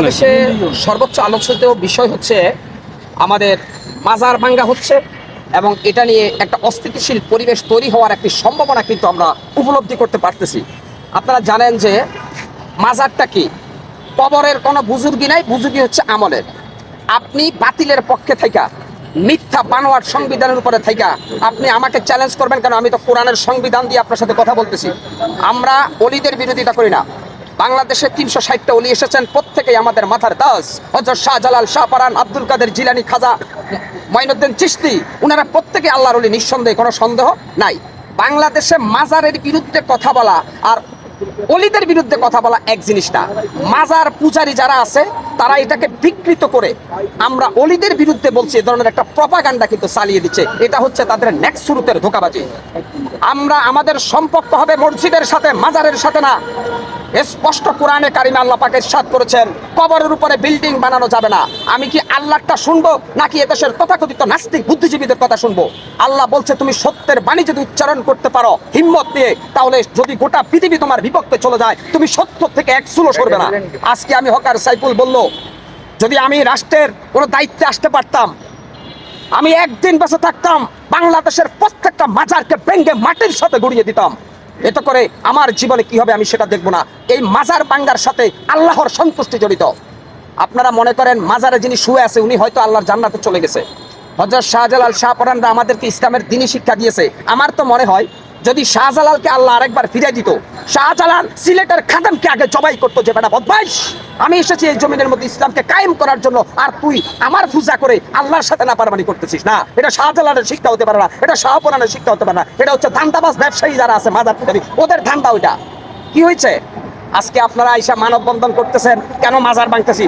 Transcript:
বাংলাদেশে সর্বোচ্চ আলোচিত বিষয় হচ্ছে আমাদের মাজার ভাঙ্গা হচ্ছে এবং এটা নিয়ে একটা অস্থিতিশীল পরিবেশ তৈরি হওয়ার একটি সম্ভাবনা কিন্তু আমরা উপলব্ধি করতে পারতেছি। আপনারা জানেন যে মাজারটা কি? কবরের কোনো বুজুর্গি নাই, বুজুর্গি হচ্ছে আমলের। আপনি বাতিলের পক্ষে থাকা মিথ্যা বানোয়ার সংবিধানের উপরে থাকা আপনি আমাকে চ্যালেঞ্জ করবেন কেন? আমি তো কোরআনের সংবিধান দিয়ে আপনার সাথে কথা বলতেছি। আমরা অলিদের বিরোধিতা করি না। বাংলাদেশে তিনশো ষাটটা অলি এসেছেন, প্রত্যেকেই আমাদের মাথার দাস হজর শাহজালাল শাহপারান, আব্দুল কাদের জিলানি খাজা, মঈনুদ্দিন চিস্তি ওনারা প্রত্যেকে আল্লাহর অলি নিঃসন্দেহে কোনো সন্দেহ নাই। বাংলাদেশে মাজারের বিরুদ্ধে কথা বলা আর অলিদের বিরুদ্ধে কথা বলা এক জিনিস না। মাজার পূজারী যারা আছে, তারা এটাকে বিকৃত করে আমরা অলিদের বিরুদ্ধে বলছি, এ ধরনের একটা প্রপাগান্ডা কিন্তু চালিয়ে দিচ্ছে। এটা হচ্ছে তাদের নেক্সট শুরুতের ধোকাবাজি। আমরা আমাদের সম্পর্ক হবে মসজিদের সাথে, মাজারের সাথে না। স্পষ্ট কোরআনে কারিমে আল্লাহ পাকের সাথ করেছেন, কবরের উপরে বিল্ডিং বানানো যাবে না। আমি কি আল্লাহটা শুনব, নাকি এদেশের তথাকথিত নাস্তিক বুদ্ধিজীবীদের কথা শুনব? আল্লাহ বলছে, তুমি সত্যের বাণী যদি উচ্চারণ করতে পারো, হিম্মত নিয়ে, তাহলে যদি গোটা পৃথিবী তোমার বিপক্ষে চলে যায়, তুমি সত্য থেকে এক চুলো সরবে না। আজকে আমি হকার সাইফুল বলল, যদি আমি রাষ্ট্রের কোনো দায়িত্বে আসতে পারতাম, আমি একদিন বেঁচে থাকতাম, বাংলাদেশের প্রত্যেকটা মাজারকে ভেঙ্গে মাটির সাথে গড়িয়ে দিতাম। এতে করে আমার জীবনে কি হবে আমি সেটা দেখব না। এই মাজার বাঙ্গার সাথে আল্লাহর সন্তুষ্টি জড়িত। আপনারা মনে করেন মাজারে যিনি শুয়ে আছে, উনি হয়তো আল্লাহর জান্নাতে চলে গেছে। হজরত শাহজালাল শাহপরানরা আমাদেরকে ইসলামের দিনই শিক্ষা দিয়েছে। আমার তো মনে হয়, যদি শাহজালালকে আল্লাহ আরেকবার ফিরে দিত শাহজালাল সিলেটের খাদামকে আগে জবাই করতো যে, বেটা বদমাইশ, আমি এসেছি এই জমিনের মধ্যে ইসলামকে কায়েম করার জন্য, আর তুই আমার পূজা করে আল্লাহর সাথে না পারমানি করতেছিস। না, এটা শাহজালালের শিক্ষা হতে পারে না, এটা শাহপুরানের শিক্ষা হতে পারে না, এটা হচ্ছে ধান্দাবাজ ব্যবসায়ী যারা আছে মাদার পুটারি ওদের ধান্দা ওইটা। কি হয়েছে? আজকে আপনারা আইসা মানববন্ধন করতেছেন, কেন মাজার ভাঙতেছি?